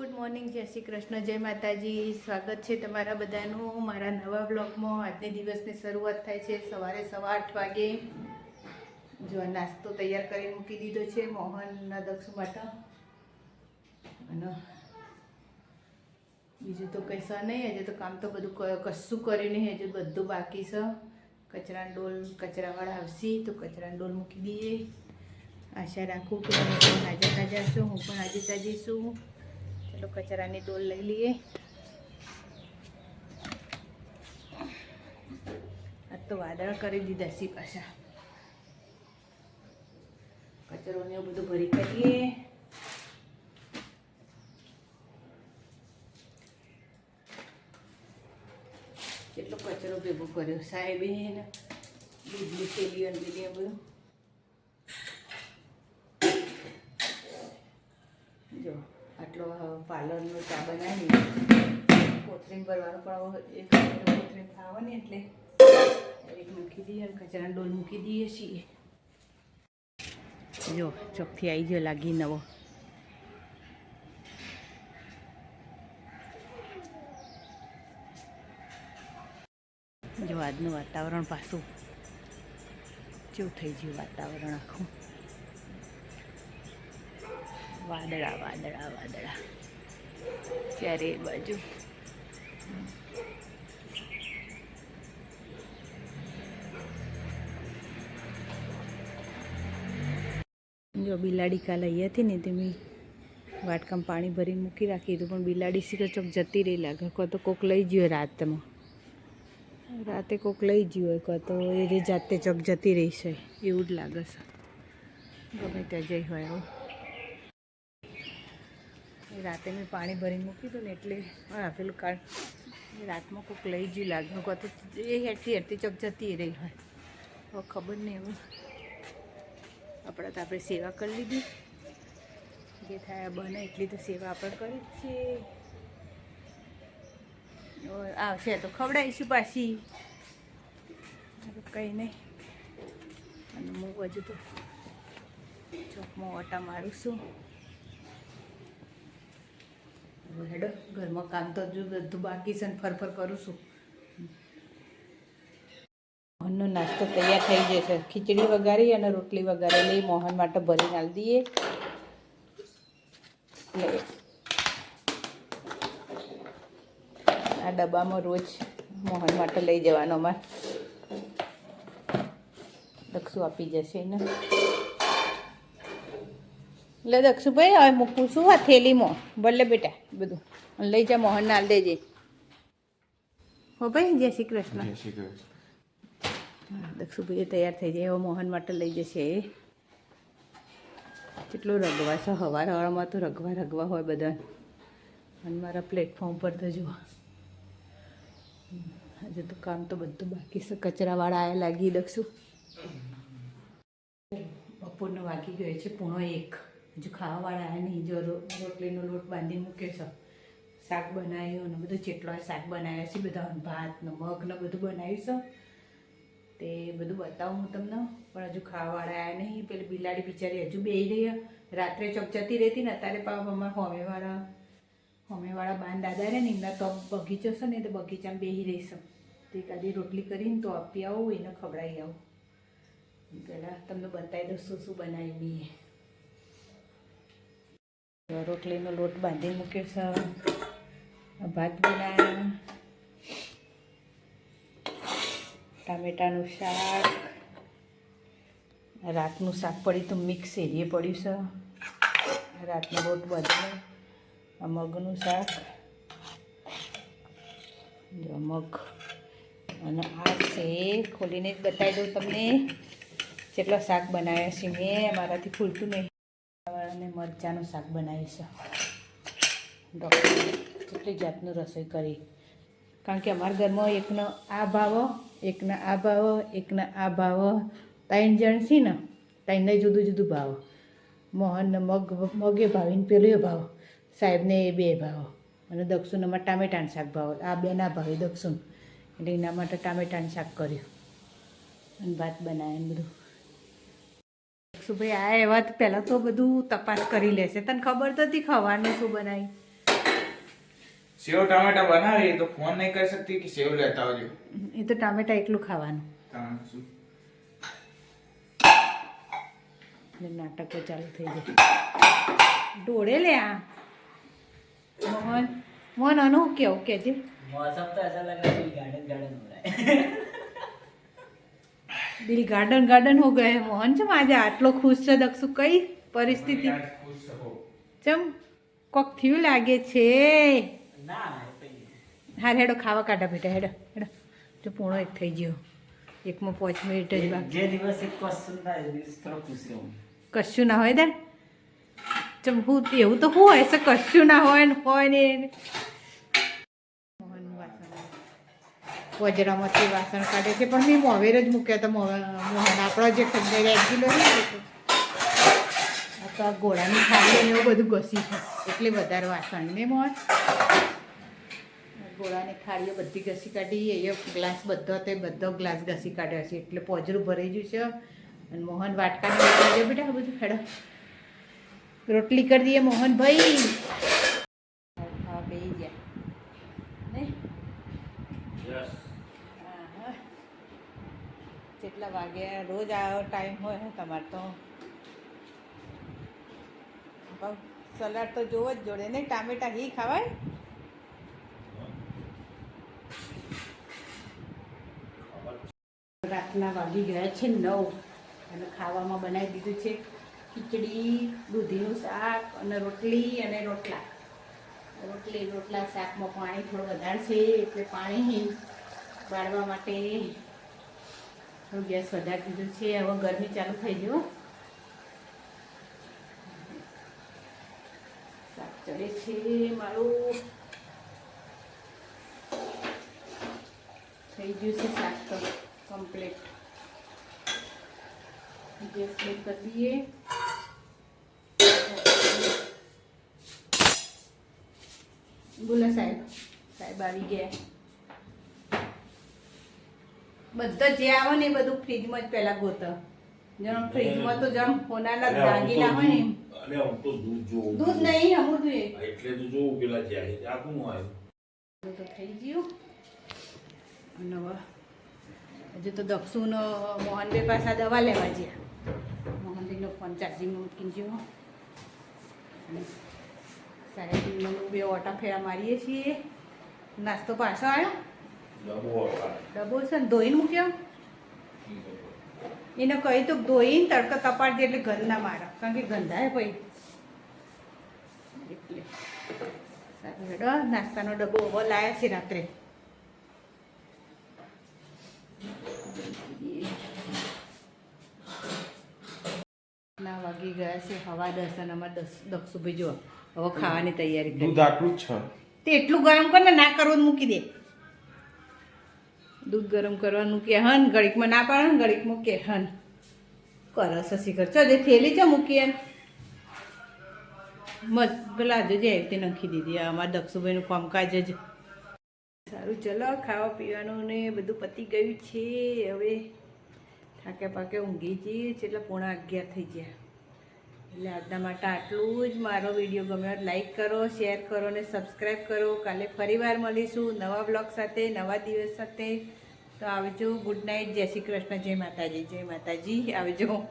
Good morning, જય શ્રી કૃષ્ણ, જય માતાજી. સ્વાગત છે તમારા બધાનું મારા નવા બ્લોગમાં. આજની દિવસની શરૂઆત થાય છે સવારે સવા આઠ વાગે. જો નાસ્તો તૈયાર કરી મૂકી દીધો છે મોહનના દક્ષ માટે. અને બીજું તો કંઈ સર નહીં, હજુ તો કામ તો બધું કશું કર્યું નહીં, હજુ બધું બાકી છે. કચરાનો ડોલ, કચરાવાળા આવશે, તો કચરાનો ડોલ મૂકી દઈએ. આશા રાખું કે તમે પણ તાજા છો, હું પણ આજે તાજી છું. ચલો કચરાની ડોલ લઈ લઈએ આજ તો વાદળ કરી દીધા સી પાછા કચરો ને બધું ભરી કરીએ કેટલો કચરો ભેગો કર્યો સાહેબે એને દૂધની થેલીઓ ને બધી આ બધું જો આટલો પાર્લરનો ચા બનાવી કોથરીમ ભરવાનો પણ એક કોથરીમ ખાવાની એટલે એક મૂકી દઈએ, અને કચરાનો ડોલ મૂકી દઈએ છીએ. જો ચોખ્ખી આવી ગયો લાગી નવો. જો, આજનું વાતાવરણ પાછું. કેવું થઈ ગયું વાતાવરણ આખું? વાદળા વાદળા વાદળા. ત્યારે એ બાજુ. જો બિલાડી કાલ અહીંયા હતી ને તે મેં વાટકામાં પાણી ભરીને મૂકી રાખી હતું પણ બિલાડી શીખર ચોક જતી રહી લાગે. કો તો કોક લઈ ગયો રાતમાં. રાતે કોક લઈ ગયું હોય કો તો એ જાતે ચોક જતી રહી છે. એવું જ લાગે છે. ગમે ત્યાં જઈ હોય એવું એ રાતે મેં પાણી ભરીને મૂકી દઉં ને એટલે હા પેલું કાળ રાતમાં કોઈક લઈ ગયું લાગે કહો તો એ હેઠી હેઠી ચોક જતી રહી હોય. હવે ખબર નહીં એવું આપણે તો આપણે સેવા કરી લીધી. જે થાય બને એટલી તો સેવા આપણે કરી છીએ. આવશે તો ખવડાવીશું પાછી. કંઈ નહીં. અને હું હજુ તો ચોકમાં ઓટા મારું છું. હેડો, ઘરમાં કામ તો હજુ બધું બાકી છે ને ફરફર કરું છું. મોહનનો નાસ્તો તૈયાર થઈ જશે ખીચડી વઘારી અને રોટલી વઘારેલી મોહન માટે ભરીને આલી દઈએ. આ ડબ્બામાં રોજ મોહન માટે લઈ જવાનો અમારે. દક્ષુ આપી જશે એને. એટલે દક્ષુભાઈ હવે મૂકું છું આ થેલીમાં. ભલે બેટા બધું. લઈ જા મોહન નાલ દેજે હો ભાઈ જય શ્રી કૃષ્ણ. જય શ્રી કૃષ્ણ. દક્ષુભાઈ તૈયાર થઈ જાય એવો મોહન માટે લઈ જશે. કેટલું રગવા છે હવાર હવારમાં તો રગવા રગવા હોય બધા. અને મારા પ્લેટફોર્મ પર તો જુઓ. આજે તો કામ તો બધું બાકી છે. કચરાવાળા આવ્યા લાગી દક્ષુ. બપોરનો વાગી ગયો છે પૂણો એક. હજુ ખાવાવાળા નહીં જો રોટલીનો લોટ બાંધી મૂક્યો છે. શાક બનાવ્યું અને બધું જેટલો શાક બનાવ્યા છે, બધા ભાત ને ને બધું બનાવ્યું છે. તે બધું બતાવું હું તમને. પણ હજુ ખાવાવાળા આવ્યા નહીં પેલી બિલાડી બિચારી હજુ બે રહી રાત્રે ચોક જતી રહેતી ને અત્યારે પાપ અમારા હોમેવાળા હોમેવાળા બાન દાદા રહે ને એમના તો બગીચો છે ને તો બગીચામાં બેસી રહીશ તે કાદી રોટલી કરીને તો આપી આવું, એને ખવડાવી આવું. પહેલાં તમને બતાવી દઉં શું શું બનાવી મેં. રોટલીનો લોટ બાંધી મૂક્યો છે. ભાત બનાવ્યા. ટામેટાનું શાક. રાતનું શાક પડ્યું તો મિક્સ એરીએ પડ્યું છે. રાતનો લોટ બાંધીને મગનું શાક. જો મગ અને આ છે ખોલીને જ બતાવી દઉં તમને. જેટલો શાક બનાવ્યા છે મેં, મારાથી ખુલતું નહીં. અને મરચાંનું શાક બનાવીશ. ડૉક્ટર કેટલી જાતનું રસોઈ કરી. કારણ કે અમારા ઘરમાં એકનો આ ભાવ, એકના આ ભાવ, એકના આ ભાવ, ત્રણ જણ છે ને, ત્રણને જુદું જુદું ભાવ. મોહનને મગ, મગે ભાવીને પેલું ભાવ, સાહેબને એ બે ભાવ. અને દક્ષુનામાં ટામેટાનું શાક ભાવ આ બે ના ભાવે દક્ષુન એટલે એના માટે ટામેટાનું શાક કર્યું. અને ભાત બનાવ્યું ને તો ભાઈ આ એવા પહેલાં તો બધું તપાસ કરી લેશે. તને ખબર તો હતી ખવાનું શું બનાવી સેવ ટામેટા બનાવી તો ફોન નહીં કરી શકતી કે સેવ લેતા આવજો. એ તો ટામેટા એટલું ખાવાનું. નાટકો ચાલુ થઈ જાય. ડોળે લે આ. મોહન મોહન અનુ કેવું કેજે મોસમ તો અસર લગ રહી ગાર્ડન ગાર્ડન દિલ ગાર્ડન ગાર્ડન હો ગયે મોહન ચમ આજે આટલો ખુશ છે દક્ષુ? કઈ પરિસ્થિતિ? ચમ કોક થયું લાગે છે. હા હેડો ખાવા કાઢા બેટા હેડો હેડો. જો પૂણો એક થઈ ગયો. એકમાં પાંચ મિનિટ જ બાકી. કશું ના હોય દે ચમ હું એવું તો હું હોય કશું ના હોય ને હોય ને. વજરામાંથી વાસણ કાઢે છે. પણ મેં મોવેર જ મૂક્યા હતા. મોહન આપણા જે રેગ્યુલર આ તો આ ઘોડાની ખાલી ને એવું બધું ઘસી છે. એટલે વધારે વાસણ ને મોહન ગોળાની થાળીઓ બધી ઘસી કાઢી. એ ગ્લાસ બધો તે બધો ગ્લાસ ઘસી કાઢ્યો છે. એટલે પોજરું ભરાઈ ગયું છે. અને મોહન વાટકાને મૂકી બેટા બધું ખેડો રોટલી કરી દઈએ મોહનભાઈ ખાવા બેસી ગયા નહીં હા, હા. કેટલા વાગ્યા રોજ આવો ટાઈમ હોય તમારે તો. સલાડ તો જોવો જ જોડે ને ટામેટા ઘી ખાવાય? રાતના વાગી ગયા છે નવ અને ખાવામાં બનાવી દીધું છે ખીચડી, દૂધીનું શાક અને રોટલી અને રોટલા. રોટલી, રોટલા, શાકમાં પાણી થોડું વધારે છે એટલે પાણી બાળવા માટે થોડું ગેસ વધારી દીધું છે, હવે ગરમી ચાલુ થઈ ગયો ચડે છે મારું. થઈ ગયું છે શાક તો કમ્પ્લીટ ગેસ બંધ કરી દઈએ. બોલો સાહેબ સાહેબ આવી ગયા. બધા જે આવે ને એ બધું ફ્રીજમાં જ પહેલા ગોતો જણ ફ્રીજમાં તો જમ હોનાના દાગીના હોય ને અરે હું તો દૂધ જોઉં દૂધ નહીં અમુક દૂધ એટલે તો જોઉં પેલા જાય આ કોનું આવ્યું તો થઈ ગયું. અને હજુ તો દક્ષુનો મોહનભાઈ પાસે દવા લેવા ગયા મોહનભાઈનો ફોન ચાર્જિંગમાં મૂકી ગયો અને સાહેબ બે ઓટા ફેરા મારીએ છીએ. નાસ્તો પાછો આવ્યો. છે ને ધોઈને મૂક્યો? એને કહી તો ધોઈને તડકો તપાડજે એટલે ના મારે. કારણ કે ગંધાય ભાઈ. એટલે. સારું હેડો નાસ્તાનો ડબ્બો હવે લાયા છે રાત્રે. ના વાગી ગયા છે હવા દસ અને અમારે દસ દક્ષુભાઈ જો હવે ખાવાની તૈયારી કરી દૂધ આટલું જ છે. તે એટલું ગરમ કર ને ના કરવું મૂકી દે. દૂધ ગરમ કરવાનું કે હન, ઘડીકમાં ના પાડે ને, ઘડીકમાં કે હન. કરો શશીકર ચો, જે થેલી છે મૂકીએ મત પેલા આજે જે તે નાખી દીધી. અમારા દક્ષુભાઈનું કામકાજ જ. સારું, ચલો, ખાવા પીવાનું ને બધું પતી ગયું છે. હવે થાકે પાકે ઊંઘી જઈએ એટલે પોણા અગિયાર થઈ ગયા. એટલે આજના માટે આટલું જ. મારો વીડિયો ગમ્યો લાઈક કરો શેર કરો અને સબસ્ક્રાઈબ કરો. કાલે ફરીવાર મળીશું નવા બ્લોગ સાથે, નવા દિવસ સાથે. તો આવજો. ગુડ નાઇટ જય શ્રી કૃષ્ણ. જય માતાજી. જય માતાજી. આવજો.